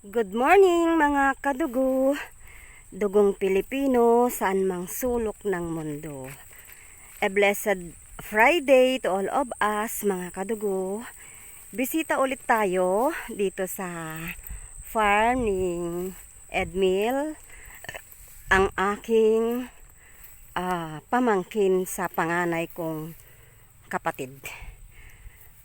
Good morning mga kadugo, dugong Pilipino saan mang sulok ng mundo. A blessed Friday to all of us mga kadugo. Bisita ulit tayo dito sa farm ni Edmil, ang aking ah, pamangkin sa panganay kong kapatid.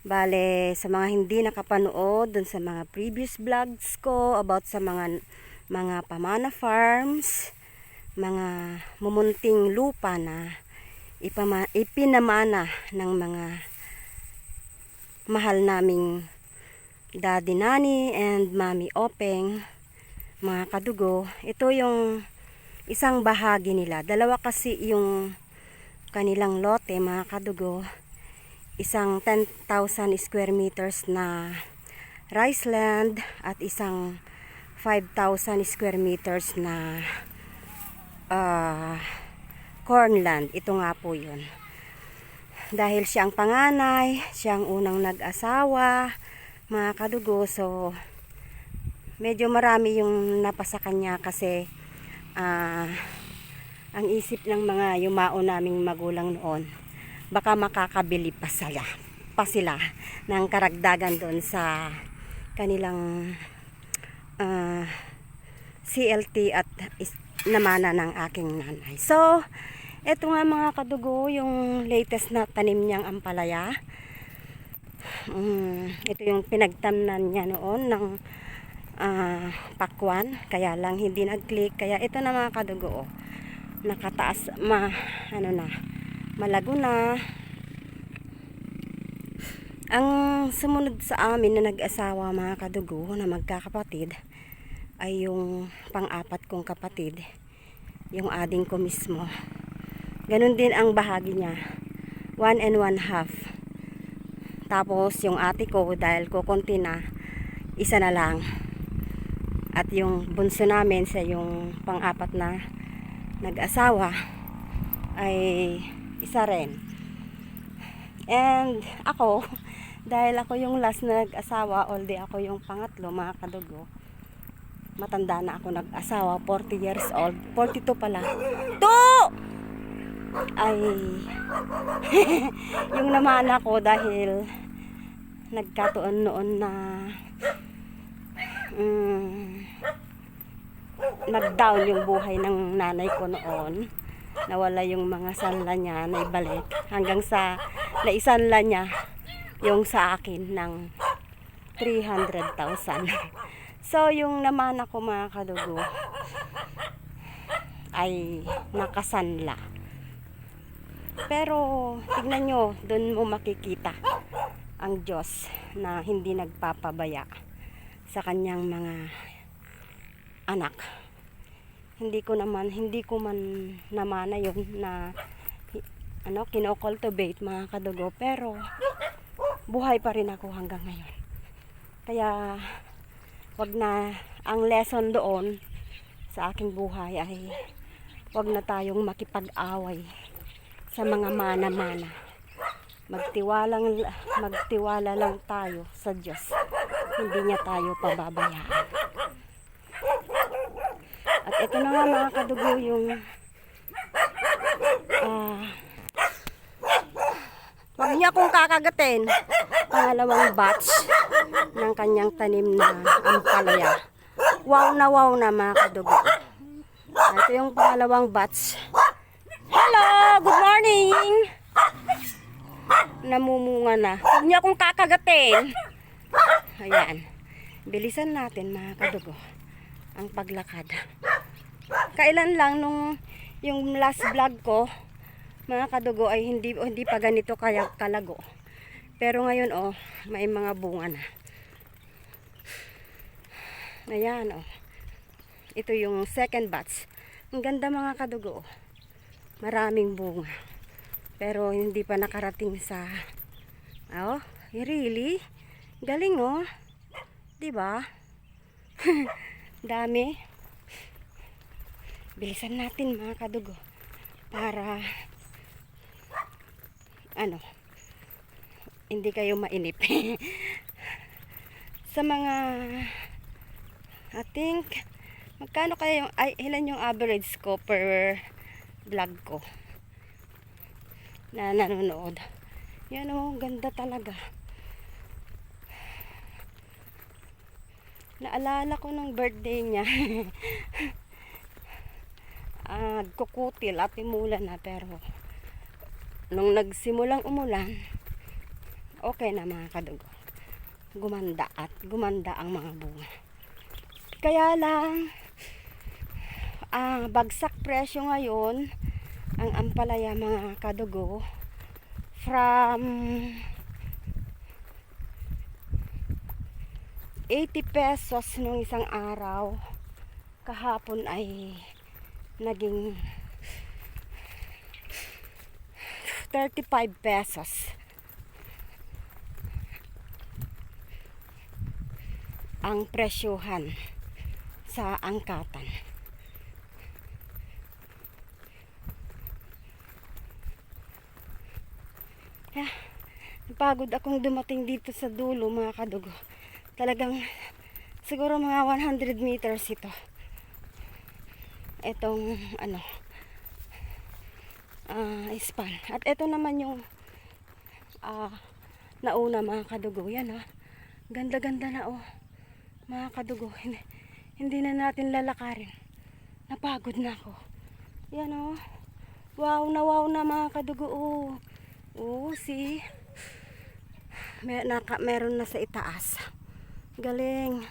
Bale, sa mga hindi nakapanood dun sa mga previous vlogs ko about sa mga mga pamana farms, mga mumunting lupa na ipama, ipinamana ng mga mahal naming Daddy Nani and Mami Openg, mga kadugo. Ito yung isang bahagi nila. Dalawa kasi yung kanilang lote, mga kadugo isang 10,000 square meters na rice land at isang 5,000 square meters na ah, corn land. Ito nga po yun. Dahil siya ang panganay, siya ang unang nag-asawa, mga kadugo. So, medyo marami yung napasa kanya kasi ah, ang isip ng mga yumao naming magulang noon baka makakabili pa sila, pa sila ng karagdagan doon sa kanilang ah, CLT at namana ng aking nanay. So, eto nga mga kadugo, yung latest na tanim niyang ampalaya. Mm, ito yung pinagtamnan niya noon ng ah, pakwan, kaya lang hindi nag-click. Kaya ito na mga kadugo, oh, nakataas, ma, ano na, malago na. Ang sumunod sa amin na nag-asawa mga kadugo na magkakapatid ay yung pang-apat kong kapatid, yung ading ko mismo. Ganun din ang bahagi niya. One and one half. Tapos yung ate ko dahil kukunti na, isa na lang. At yung bunso namin sa yung pang-apat na nag-asawa ay isa rin. And ako, dahil ako yung last na nag-asawa, although ako yung pangatlo, mga kadugo, matanda na ako nag-asawa, 40 years old, 42 pala. To! Ay, yung naman ako dahil nagkatuon noon na mm, nag-down yung buhay ng nanay ko noon nawala yung mga sanla niya na ibalik. Hanggang sa naisanla niya yung sa akin ng 300,000 so yung naman ako mga kadugo ay nakasanla. Pero tignan nyo doon mo makikita ang Diyos na hindi nagpapabaya sa kanyang mga anak hindi ko naman hindi ko man namana yun na ano kino-cultivate mga kadugo. Pero buhay pa rin ako hanggang ngayon. Kaya wag na ang lesson doon sa aking buhay ay wag na tayong makipag-away sa mga mana-mana. Magtiwalang magtiwala lang tayo sa Diyos. Hindi niya tayo pababayaan at ito na nga mga kadugo yung ah Huwag niya akong kakagatin. Pangalawang batch ng kanyang tanim na ampalaya. Wow na wow na mga kadugo. Ito yung pangalawang batch. Hello! Good morning! Namumunga na. Huwag niya akong kakagatin. Ayan. Bilisan natin mga kadugo ang paglakad. Kailan lang nung yung last vlog ko, mga kadugo ay hindi hindi pa ganito kaya kalago. Pero ngayon oh, may mga bunga na. Ayan oh. Ito yung second batch. Ang ganda mga kadugo. oh. Maraming bunga. Pero hindi pa nakarating sa Oh, really? Galing oh. 'Di ba? Dami. Bilisan natin mga kadugo para ano hindi kayo mainip sa mga I think, magkano kaya yung, ay, ilan yung average ko per vlog ko na nanonood. Yan oh, ganda talaga. Naalala ko nung birthday niya. ah, kukutil at imulan na pero nung nagsimulang umulan, okay na mga kadugo. Gumanda at gumanda ang mga bunga. Kaya lang, ah, bagsak presyo ngayon ang ampalaya mga kadugo from 80 pesos nung isang araw kahapon ay naging 35 pesos ang presyohan sa angkatan. Yeah, napagod akong dumating dito sa dulo mga kadugo. Talagang siguro mga 100 meters ito. Itong ano ah span. At ito naman yung ah nauna mga kadugo. Yan ah. Ganda-ganda na oh. Mga kadugo. Hindi, hindi na natin lalakarin. Napagod na ako. Yan oh. Wow na wow na mga kadugo. Oh. Oo, see? Mer naka, meron na sa itaas. Galing.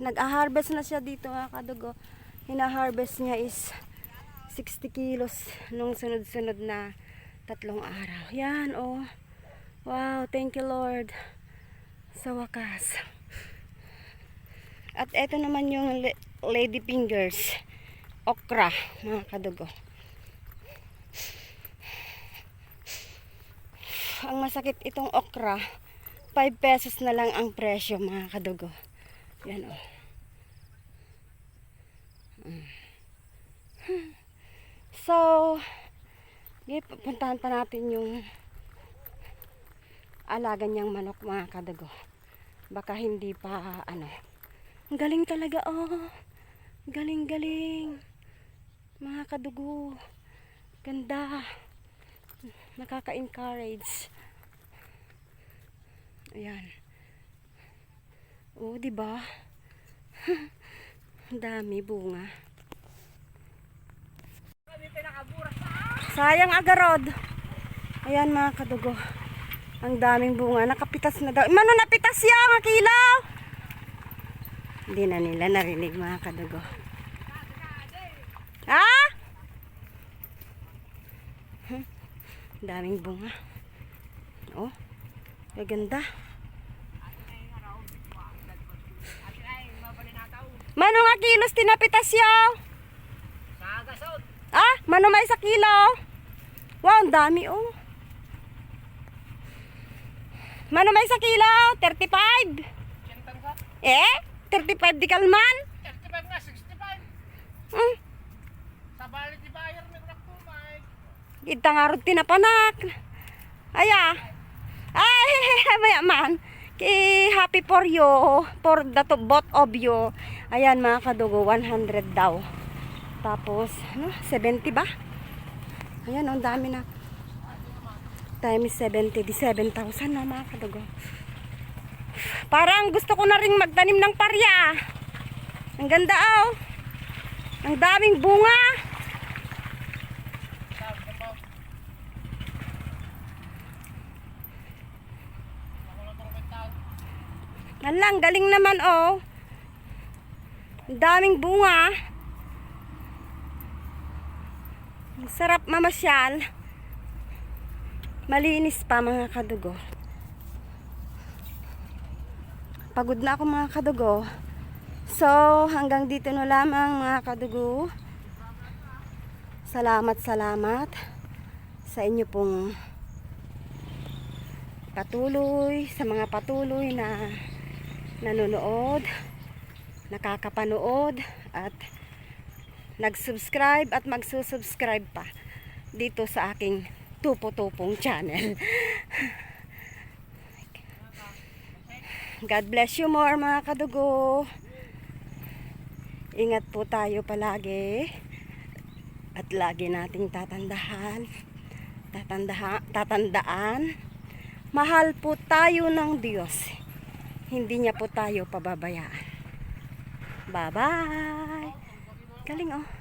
Nag-harvest na siya dito mga kadugo. Hina-harvest niya is 60 kilos nung sunod-sunod na tatlong araw. Yan, oh. Wow, thank you Lord. Sa wakas. At eto naman yung la- lady fingers. Okra, mga kadugo. ang masakit itong okra, 5 pesos na lang ang presyo mga kadugo. Yan o. Mm. So, di, puntahan pa natin yung alaga niyang manok mga kadugo. Baka hindi pa ano. Galing talaga oh. Galing galing. Mga kadugo. Ganda nakaka-encourage. Ayan. Oh, 'di ba? Dami bunga. Sayang agarod. Ayan mga kadugo. Ang daming bunga. Nakapitas na daw. Mano napitas yan, akilaw? Hindi na nila narinig mga kadugo. Ha? Ang daming bunga. Oh, gaganda. Mano nga kilos tinapitas yaw? Ah, mano may sa kilo? Wow, ang dami oh. Mano may sa kilo? 35? Eh? 35 di kalman? 35 na, 65. Hmm. Sa bali di bayar may kumay. Kita nga rin tinapanak. Aya. Ay, maya man. Ki happy for you. For the both of you. Ayan mga kadugo, 100 daw. Tapos, ano, 70 ba? Ayan, ang dami na. Times 70, di 7,000 na mga kadugo. Parang gusto ko na rin magtanim ng parya. Ang ganda oh. Ang daming bunga. Alang, galing naman oh. Daming bunga. Sarap mamasyal. Malinis pa mga kadugo. Pagod na ako mga kadugo. So, hanggang dito na lamang mga kadugo. Salamat, salamat sa inyo pong patuloy, sa mga patuloy na nanonood, nakakapanood, at nag-subscribe at magsusubscribe pa dito sa aking tupo-tupong channel. God bless you more mga kadugo. Ingat po tayo palagi. At lagi nating tatandahan. Tatandaha, tatandaan. Mahal po tayo ng Diyos. Hindi niya po tayo pababayaan. Bye-bye. Galing oh.